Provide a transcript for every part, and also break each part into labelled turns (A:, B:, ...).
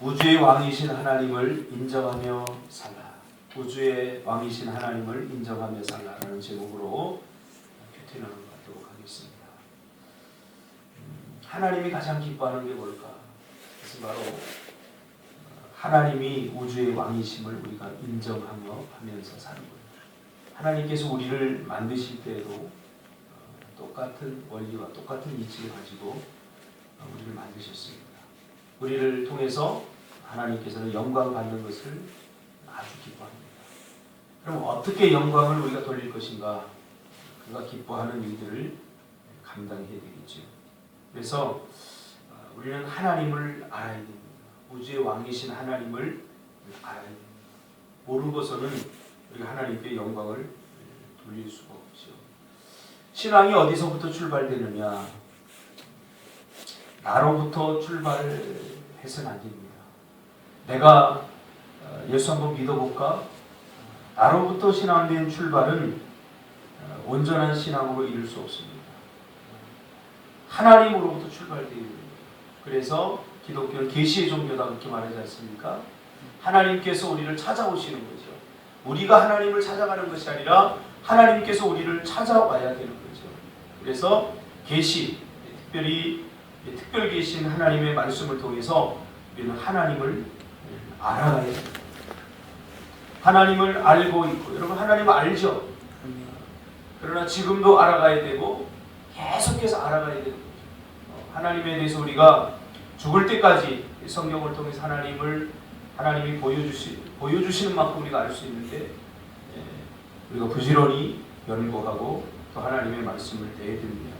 A: 우주의 왕이신 하나님을 인정하며 살라. 우주의 왕이신 하나님을 인정하며 살라라는 제목으로 큐티너를 갖도록 하겠습니다. 음, 하나님이 가장 기뻐하는 게 뭘까? 그것은 바로 어, 하나님이 우주의 왕이심을 우리가 인정하며 하면서 사는 거예요. 하나님께서 우리를 만드실 때에도 어, 똑같은 원리와 똑같은 이치를 가지고 어, 우리를 만드셨습니다. 우리를 통해서 하나님께서는 영광 받는 것을 아주 기뻐합니다. 그럼 어떻게 영광을 우리가 돌릴 것인가? 그가 기뻐하는 일들을 감당해야 되겠죠. 그래서 어, 우리는 하나님을 알아야 됩니다. 우주의 왕이신 하나님을 알아야 됩니다. 모르고서는 우리가 하나님께 영광을 돌릴 수가 없죠. 신앙이 어디서부터 출발되느냐? 나로부터 출발해서는 안 됩니다. 내가 어, 예수 한번 믿어볼까? 나로부터 신앙된 출발은 어, 온전한 신앙으로 이룰 수 없습니다. 하나님으로부터 출발되어야 됩니다. 그래서 기독교는 계시의 종교다 그렇게 말하지 않습니까? 하나님께서 우리를 찾아오시는 거죠. 우리가 하나님을 찾아가는 것이 아니라 하나님께서 우리를 찾아와야 되는 거죠. 그래서 계시, 특별히 특별 계신 하나님의 말씀을 통해서 우리는 하나님을 알아가야 됩니다. 하나님을 알고 있고 여러분 하나님을 알죠. 그러나 지금도 알아가야 되고 계속해서 알아가야 되는 거죠. 어, 하나님에 대해서 우리가 죽을 때까지 성경을 통해서 하나님을 하나님이 보여주시 보여주시는 만큼 우리가 알 수 있는데 예, 우리가 부지런히 연구하고 또 하나님의 말씀을 대해야 됩니다.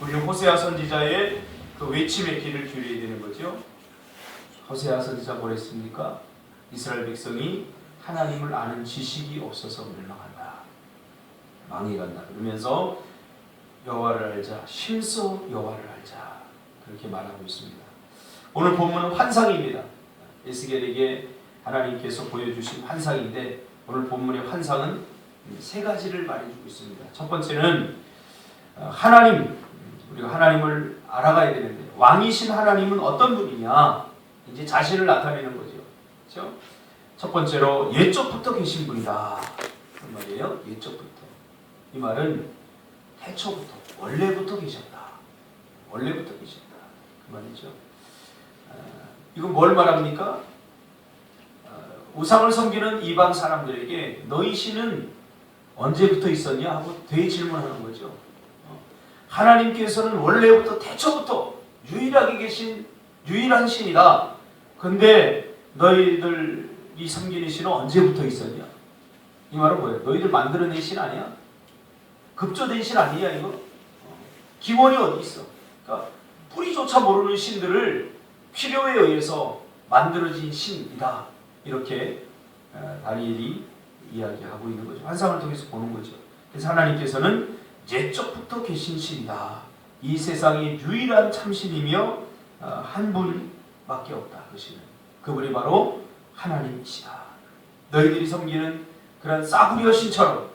A: 우리는 호세아 선지자의 그 외침의 길을 기울여야 되는 거죠. 호세아 선지자 뭐랬습니까? 이스라엘 백성이 하나님을 아는 지식이 없어서 멸망한다. 망해간다. 그러면서 여호와를 알자. 실서 여호와를 알자. 그렇게 말하고 있습니다. 오늘 본문은 환상입니다. 에스겔에게 하나님께서 보여주신 환상인데 오늘 본문의 환상은 세 가지를 말해주고 있습니다. 첫 번째는 어, 하나님 우리가 하나님을 알아가야 되는데 왕이신 하나님은 어떤 분이냐 이제 자신을 나타내는 거죠. 그렇죠? 첫 번째로 옛적부터 계신 분이다. 그 말이에요. 옛적부터. 이 말은 태초부터 원래부터 계셨다. 원래부터 계셨다. 그 말이죠. 어, 이건 뭘 말합니까? 어, 우상을 섬기는 이방 사람들에게 너희 신은 언제부터 있었냐 하고 되질문하는 거죠. 어, 하나님께서는 원래부터 태초부터 유일하게 계신 유일한 신이다. 근데 너희들이 섬기는 신은 언제부터 있었냐? 이 말은 뭐예요? 너희들 만들어낸 신 아니야? 급조된 신 아니야 이거? 어, 기원이 어디 있어? 그러니까 뿌리조차 모르는 신들을 필요에 의해서 만들어진 신이다. 이렇게 어, 다니엘이 이야기하고 있는 거죠. 환상을 통해서 보는 거죠. 그래서 하나님께서는 옛적부터 계신 신이다. 이 세상의 유일한 참신이며 어, 한 분밖에 없다. 그 신은 그분이 바로 하나님이시다. 너희들이 섬기는 그런 싸구려 신처럼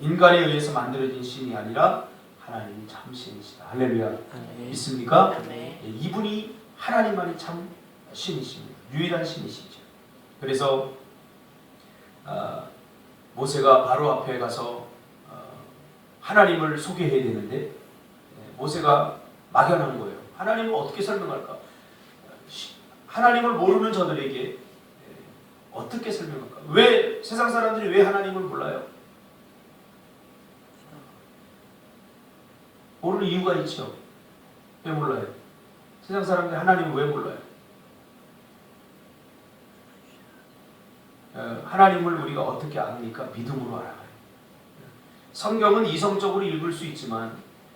A: 인간에 의해서 만들어진 신이 아니라 하나님 참신이시다. 할렐루야. 믿습니까?
B: 네.
A: 예, 이분이 하나님만이 참 신이십니다. 유일한 신이시죠. 그래서 아, 모세가 바로 앞에 가서 어, 하나님을 소개해야 되는데 예, 모세가 막연한 거예요. 하나님을 어떻게 설명할까? 시- 하나님을 모르는 저들에게 예, 어떻게 설명할까? 왜 세상 사람들이 왜 하나님을 몰라요? 모르는 이유가 있죠. 왜 몰라요? 세상 사람들이 하나님을 왜 몰라요? 어, 하나님을 우리가 어떻게 압니까? 믿음으로 알아가요. 성경은 이성적으로 읽을 수 있지만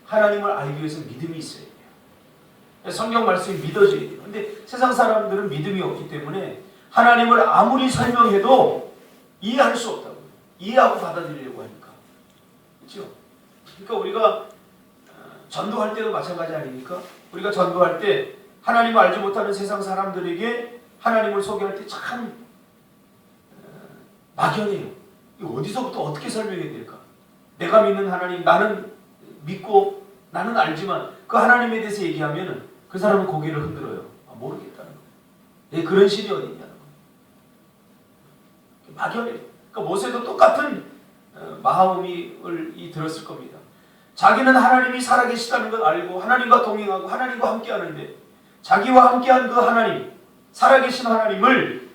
A: 하나님을 알기 위해서 믿음이 있어야 돼요. 성경 말씀이 믿어져야 돼요. 근데 세상 사람들은 믿음이 없기 때문에 하나님을 아무리 설명해도 이해할 수 없다고요. 이해하고 받아들이려고 하니까. 그렇죠? 그러니까 우리가 어, 전도할 때도 마찬가지 아닙니까? 우리가 전도할 때 하나님을 알지 못하는 세상 사람들에게 하나님을 소개할 때참 어, 막연해요. 어디서부터 어떻게 설명해야 될까? 내가 믿는 하나님, 나는 믿고 나는 알지만 그 하나님에 대해서 얘기하면 그 사람은 고개를 흔들어요. 아, 모르겠다는 거예요. 예, 그런 신이 어딨냐는 거예요. 막연해. 그러니까 모세도 똑같은 어, 마음이 이 들었을 겁니다. 자기는 하나님이 살아계시다는 걸 알고 하나님과 동행하고 하나님과 함께하는데 자기와 함께한 그 하나님, 살아계신 하나님을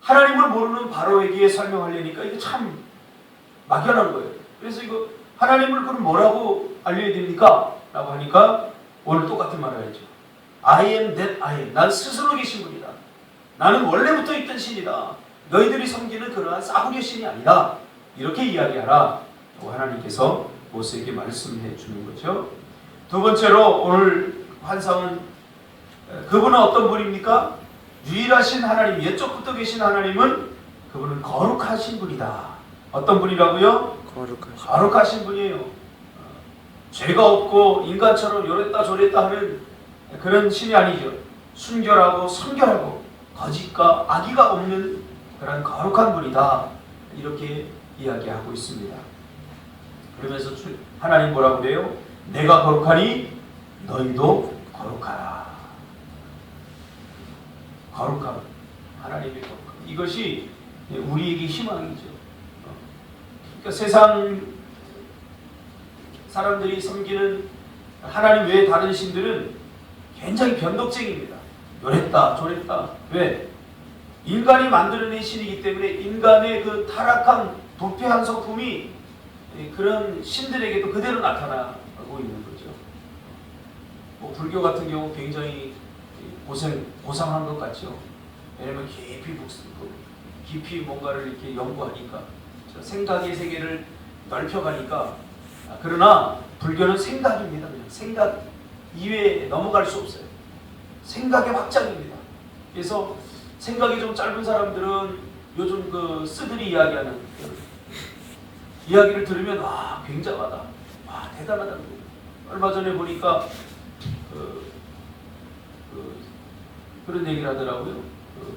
A: 하나님을 모르는 바로에게 설명하려니까 이게 참 막연한 거예요. 그래서 이거 하나님을 그럼 뭐라고 알려야 됩니까? 라고 하니까 오늘 똑같은 말을 하죠. I am that I am. 난 스스로 계신 분이다. 나는 원래부터 있던 신이다. 너희들이 섬기는 그러한 싸구려 신이 아니다. 이렇게 이야기하라. 하나님께서 모세에게 말씀해 주는 거죠. 두 번째로 오늘 환상은 그분은 어떤 분입니까? 유일하신 하나님, 옛적부터 계신 하나님은 그분은 거룩하신 분이다. 어떤 분이라고요?
B: 거룩하시.
A: 거룩하신 분이에요. 어, 죄가 없고 인간처럼 요랬다 저랬다 하는 그런 신이 아니죠. 순결하고 순결하고 거짓과 악의가 없는 그런 거룩한 분이다. 이렇게 이야기하고 있습니다. 그러면서 주- 하나님 뭐라고 그래요? 내가 거룩하니 너희도 거룩하라. 거룩함. 하나님의 거룩함. 이것이 우리에게 희망이죠. 어. 그러니까 세상 사람들이 섬기는 하나님 외의 다른 신들은 굉장히 변덕쟁입니다. 요랬다 저랬다. 왜? 인간이 만들어낸 신이기 때문에 인간의 그 타락한 부패한 성품이 그런 신들에게도 그대로 나타나고 있는 거죠. 뭐 불교 같은 경우 굉장히 고생 고상한 것 같죠. 왜냐면 깊이 북쓰고 깊이 뭔가를 이렇게 연구하니까 생각의 세계를 넓혀가니까 아, 그러나 불교는 생각입니다. 그냥 생각 이외에 넘어갈 수 없어요. 생각의 확장입니다. 그래서 생각이 좀 짧은 사람들은 요즘 그 쓰들이 이야기하는 이야기를 들으면 와 굉장하다, 와 대단하다는 거예요. 얼마 전에 보니까 그, 그, 그 런 얘기를 하더라고요. 그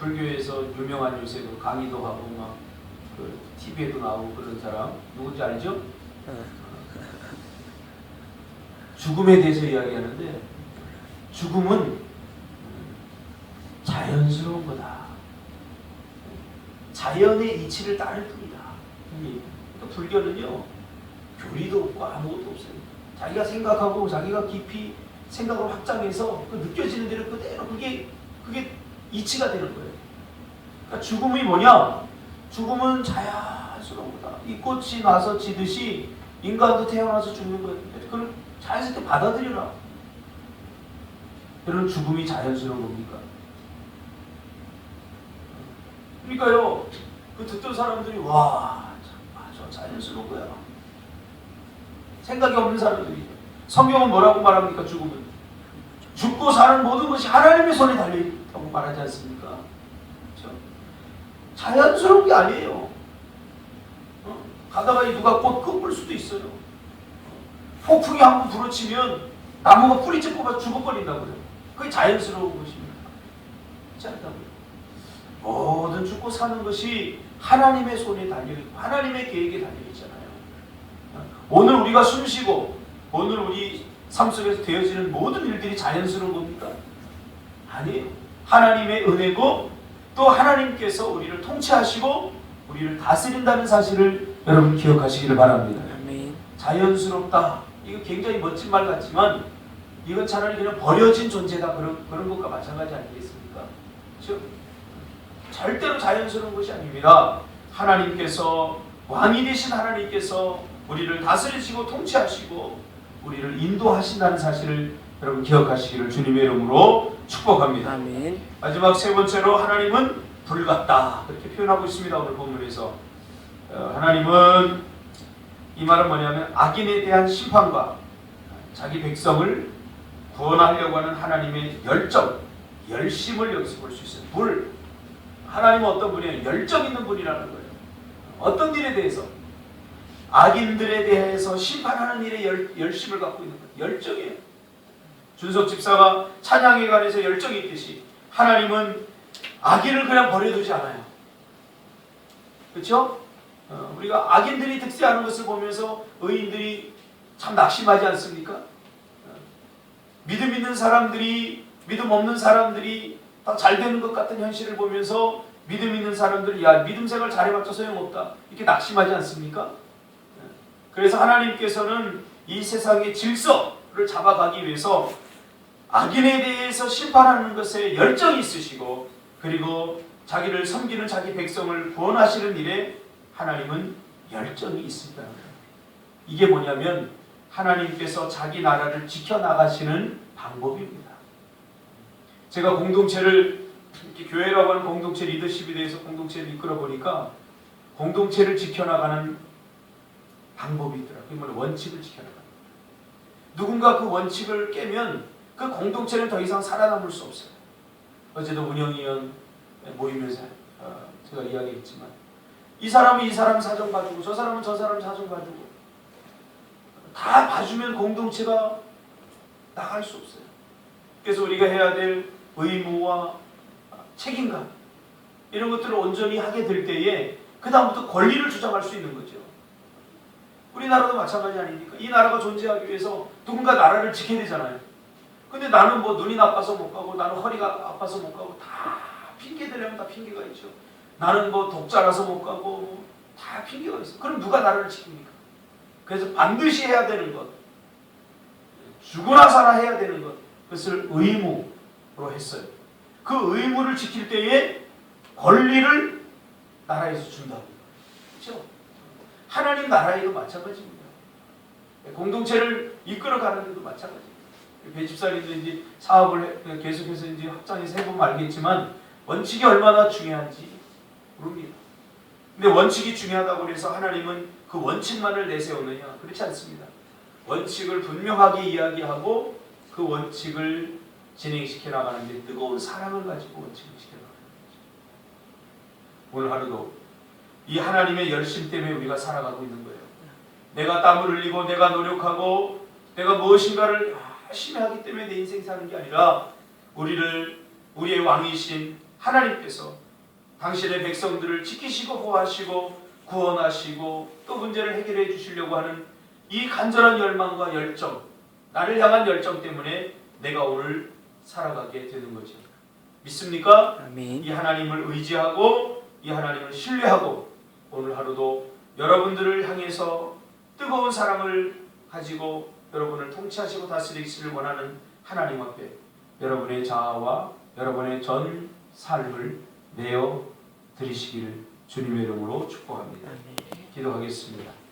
A: 불교에서 유명한 요새 그 강의도 하고 막 그 TV에도 나오고 그런 사람 누군지 알죠? 죽음에 대해서 이야기하는데 죽음은 자연스러운 거다. 자연의 이치를 따를 뿐이다. 그러니까 불교는요 교리도 없고 아무것도 없어요. 자기가 생각하고 자기가 깊이 생각을 확장해서 그 느껴지는 대로 그대로 그게 그게 이치가 되는 거예요. 그러니까 죽음이 뭐냐? 죽음은 자연스러운 거다. 이 꽃이 나서 지듯이 인간도 태어나서 죽는 거예요. 그걸 자연스럽게 받아들여라. 여러분 죽음이 자연스러운 겁니까? 그러니까요. 그 듣던 사람들이 와, 참, 맞아, 자연스러운 거야. 생각이 없는 사람들이. 성경은 뭐라고 말합니까? 죽음은 죽고 사는 모든 것이 하나님의 손에 달려 있다고 말하지 않습니까? 그렇죠? 자연스러운 게 아니에요. 어? 가다가 이 누가 꽃 꺾을 수도 있어요. 폭풍이 한번 불어치면 나무가 뿌리째 뽑아 죽어버린다고요. 그게 자연스러운 것입니다. 그렇지 않다고요. 모든 죽고 사는 것이 하나님의 손에 달려있고 하나님의 계획에 달려있잖아요. 오늘 우리가 숨쉬고 오늘 우리 삶 속에서 되어지는 모든 일들이 자연스러운 겁니까? 아니에요. 하나님의 은혜고 또 하나님께서 우리를 통치하시고 우리를 다스린다는 사실을 여러분 기억하시기를 바랍니다. 자연스럽다. 이거 굉장히 멋진 말 같지만 이건 차라리 그냥 버려진 존재다 그런 그런 것과 마찬가지 아니겠습니까? 그렇죠? 절대로 자연스러운 것이 아닙니다. 하나님께서 왕이 되신 하나님께서 우리를 다스리시고 통치하시고 우리를 인도하신다는 사실을 여러분 기억하시기를 주님의 이름으로 축복합니다.
B: 아멘.
A: 마지막 세 번째로 하나님은 불 같다 그렇게 표현하고 있습니다 오늘 본문에서 어, 하나님은 이 말은 뭐냐면 악인에 대한 심판과 자기 백성을 구원하려고 하는 하나님의 열정, 열심을 여기서 볼 수 있어요. 불 하나님은 어떤 분이에요? 열정 있는 분이라는 거예요. 어떤 일에 대해서 악인들에 대해서 심판하는 일에 열, 열심을 갖고 있는 거예요. 열정이에요. 준석 집사가 찬양에 관해서 열정이 있듯이 하나님은 악인을 그냥 버려두지 않아요. 그렇죠? 어, 우리가 악인들이 득세하는 것을 보면서 의인들이 참 낙심하지 않습니까? 어, 믿음 있는 사람들이 믿음 없는 사람들이 다 잘 되는 것 같은 현실을 보면서 믿음 있는 사람들이 야 믿음 생활 잘해봤자 소용없다 이렇게 낙심하지 않습니까? 예. 그래서 하나님께서는 이 세상의 질서를 잡아가기 위해서 악인에 대해서 심판하는 것에 열정이 있으시고 그리고 자기를 섬기는 자기 백성을 구원하시는 일에 하나님은 열정이 있습니다. 이게 뭐냐면 하나님께서 자기 나라를 지켜나가시는 방법입니다. 제가 공동체를 교회라고 하는 공동체 리더십에 대해서 공동체를 이끌어 보니까 공동체를 지켜나가는 방법이 있더라고요. 원칙을 지켜나가는. 누군가 그 원칙을 깨면 그 공동체는 더 이상 살아남을 수 없어요. 어제도 운영위원 모임에서 어, 제가 이야기했지만 이 사람은 이 사람 사정 봐주고 저 사람은 저 사람 사정 봐주고 다 봐주면 공동체가 나갈 수 없어요. 그래서 우리가 해야 될 의무와 책임감 이런 것들을 온전히 하게 될 때에 그 다음부터 권리를 주장할 수 있는 거죠. 우리나라도 마찬가지 아닙니까? 이 나라가 존재하기 위해서 누군가 나라를 지켜야 되잖아요. 근데 나는 뭐 눈이 나빠서 못 가고 나는 허리가 아파서 못 가고 다 핑계 대려면 다 핑계가 있죠. 나는 뭐 독자라서 못 가고 뭐다 핑계가 있어. 그럼 누가 나라를 지킵니까? 그래서 반드시 해야 되는 것, 죽으나 살아 해야 되는 것, 그것을 의무로 했어요. 그 의무를 지킬 때에 권리를 나라에서 준다고. 그렇죠? 하나님 나라에도 마찬가지입니다. 공동체를 이끌어가는 데도 마찬가지입니다. 배집사님도 이제 사업을 해- 계속해서 이제 확장해서 해보면 알겠지만 원칙이 얼마나 중요한지 모릅니다. 근데 원칙이 중요하다고 해서 하나님은 그 원칙만을 내세우느냐? 그렇지 않습니다. 원칙을 분명하게 이야기하고 그 원칙을 진행시켜 나가는데 뜨거운 사랑을 가지고 원칙을 지켜 나가는 거죠. 오늘 하루도 이 하나님의 열심 때문에 우리가 살아가고 있는 거예요. 내가 땀을 흘리고 내가 노력하고 내가 무엇인가를 열심히 하기 때문에 내 인생 사는 게 아니라 우리를 우리의 왕이신 하나님께서 당신의 백성들을 지키시고 보호하시고 구원하시고 또 문제를 해결해 주시려고 하는 이 간절한 열망과 열정, 나를 향한 열정 때문에 내가 오늘 살아가게 되는 거죠. 믿습니까?
B: 아멘.
A: 이 하나님을 의지하고 이 하나님을 신뢰하고 오늘 하루도 여러분들을 향해서 뜨거운 사랑을 가지고 여러분을 통치하시고 다스리시를 원하는 하나님 앞에 여러분의 자아와 여러분의 전 삶을 내어 드리시기를 주님의 이름으로 축복합니다. 기도하겠습니다.